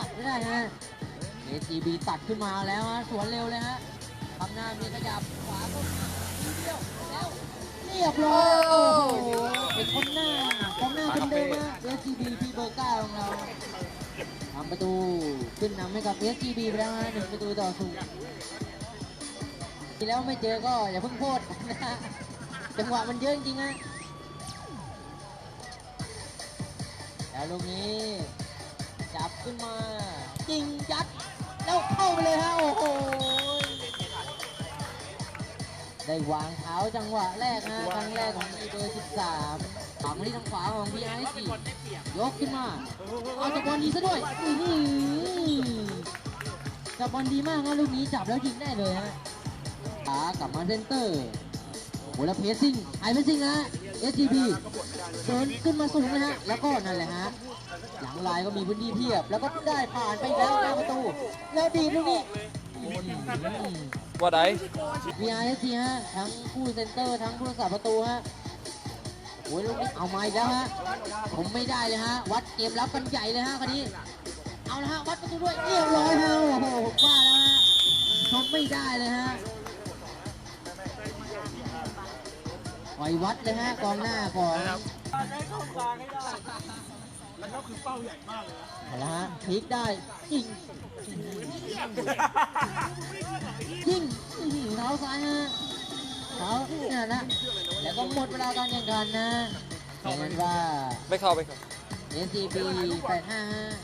ตัดไม่ได้ฮะ ACB ตัดขึ้นมาแล้วฮะสวนเร็วเลยฮะข้างหน้ามีขยับขวาก็ทีเดียวแล้วเรียบร้อยโอ้โหเป็นคนหน้าของหน้าคนเดิมฮะ ACB พี่เบอร์เก้าของเราทำประตูขึ้นนำให้กับ ACB ไปแล้วฮะหนึ่งประตูต่อศูนย์ทีแล้วไม่เจอก็อย่าเพิ่งโทษนะฮะจังหวะมันเยอะจริงฮะแล้วลูกนี้ จับขึ้นมายิงยัด แล้วเข้าไปเลยฮะโอ้โหได้วางเท้าจังหวะแรกนะครั้งแรกของอีเบอร์ 13ฝังที่ทางขวาของพีไอซียกขึ้นมาเอาจับบอลดีซะด้วยอืจับบอลดีมากนะลูกนี้จับแล้วยิงได้เลยฮะขากลับมาเซนเตอร์โอ้แล้วเพสซิ่งไฮเพสซิ่งนะ SGB เดินขึ้นมาสูงนะฮะ แล้วก็นั่นแหละฮะ หลังลายก็มีพื้นที่เพียบ แล้วก็ได้ผ่านไปอีกแล้วหน้าประตู แล้วดีดลูกนี้ว่าได VRSC ฮะ ทั้งผู้เซนเตอร์ ทั้งผู้รักษาประตูฮะโอ้ยลูกนี้เอามาอีกแล้วฮะ ผมไม่ได้เลยฮะ วัดเกมรับกันใหญ่เลยฮะคันนี้ เอาละฮะ วัดประตูด้วยเรียบร้อยฮะ โอ้โหผมว่าแล้วฮะชมไม่ได้เลยฮะ ปล่อยวัดเลยฮะกองหน้าก่อนเอาละฮะพลิกได้ยิงยิงอื้อหือเท้าซ้ายฮะเท้าเนี่ยนะแล้วก็หมดเวลาการแข่งขันนะเห็นว่าไม่เข้าไม่เข้า NCB 85ฮะ